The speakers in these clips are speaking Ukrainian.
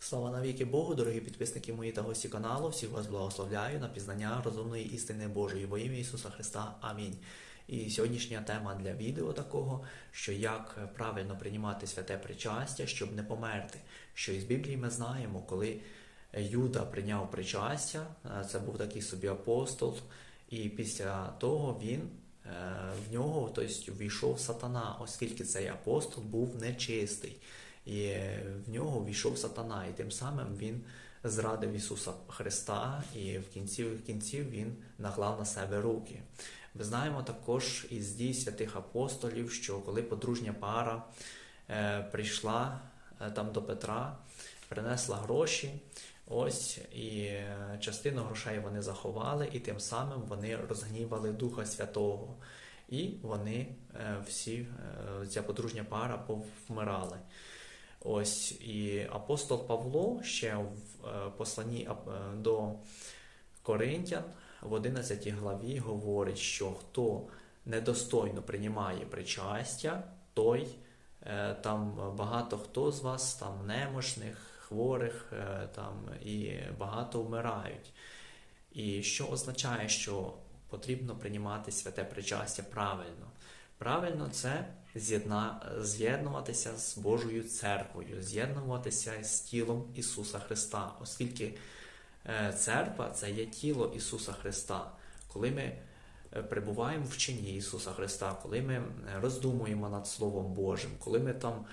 Слава навіки Богу, дорогі підписники мої та гості каналу. Всіх вас благословляю на пізнання розумної істини Божої во ім'я Ісуса Христа. Амінь. І сьогоднішня тема для відео такого, що як правильно приймати святе причастя, щоб не померти. Що із Біблії ми знаємо, коли Юда прийняв причастя, е, це був такий собі апостол, і після того він е, в нього тобто, війшов сатана, оскільки цей апостол був нечистий. І в нього війшов сатана, і тим самим він зрадив Ісуса Христа, і в кінці в кінців він наклав на себе руки. Ми знаємо також із дій святих апостолів, що коли подружня пара е, прийшла е, там до Петра, принесла гроші, ось і е, частину грошей вони заховали, і тим самим вони розгнівали Духа Святого. І вони е, всі, е, ця подружня пара повмирали. Ось і апостол Павло ще в е, посланні е, до Коринтян в 11 главі говорить, що хто недостойно приймає причастя, той е, там багато хто з вас там немощних, хворих там і багато вмирають. І що означає, що потрібно приймати святе причастя правильно? Правильно, це з'єднуватися з Божою церквою, з'єднуватися з тілом Ісуса Христа, оскільки е, церква це є тіло Ісуса Христа. Коли ми е, перебуваємо в чині Ісуса Христа, коли ми е, роздумуємо над Словом Божим, коли ми там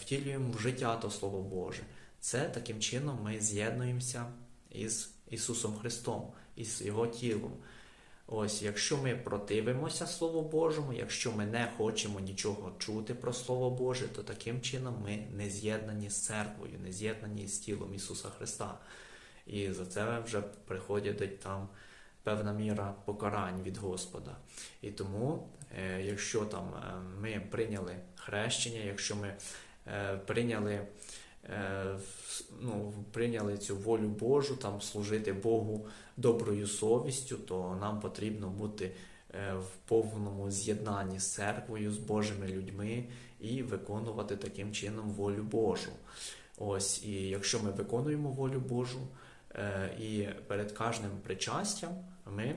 втілюємо в життя то Слово Боже, це таким чином ми з'єднуємося із Ісусом Христом, із Його тілом. Ось, якщо ми противимося Слову Божому, якщо ми не хочемо нічого чути про Слово Боже, то таким чином ми не з'єднані з церквою, не з'єднані з тілом Ісуса Христа. І за це вже приходить там певна міра покарань від Господа. І тому, е, якщо там е, ми прийняли хрещення, якщо ми е, прийняли ну, прийняли цю волю Божу, там служити Богу доброю совістю, то нам потрібно бути е, в повному з'єднанні з церквою, з Божими людьми і виконувати таким чином волю Божу. Ось, і якщо ми виконуємо волю Божу, е, і перед кожним причастям ми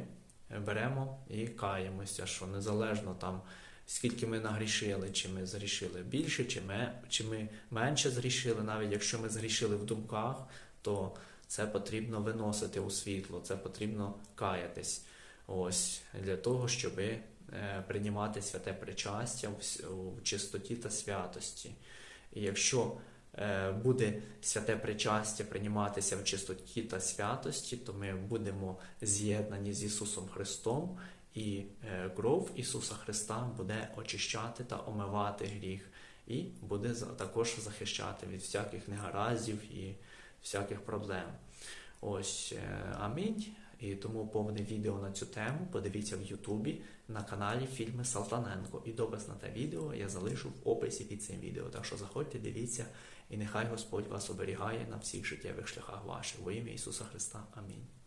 беремо і каємося, що незалежно там скільки ми нагрішили, чи ми згрішили більше, чи ми, чи ми менше згрішили, навіть якщо ми згрішили в думках, то це потрібно виносити у світло, це потрібно каятись. Ось для того, щоб приймати святе причастя в, чистоті та святості. І якщо е, буде святе причастя прийматися в чистоті та святості, то ми будемо з'єднані з Ісусом Христом, і е, кров Ісуса Христа буде очищати та омивати гріх, і буде також захищати від всяких негараздів і всяких проблем. Ось е, амінь. І тому повне відео на цю тему подивіться в Ютубі на каналі Фільми Салтаненко. І допис на те відео я залишу в описі під цим відео. Так що заходьте, дивіться, і нехай Господь вас оберігає на всіх життєвих шляхах ваших. Во ім'я Ісуса Христа. Амінь.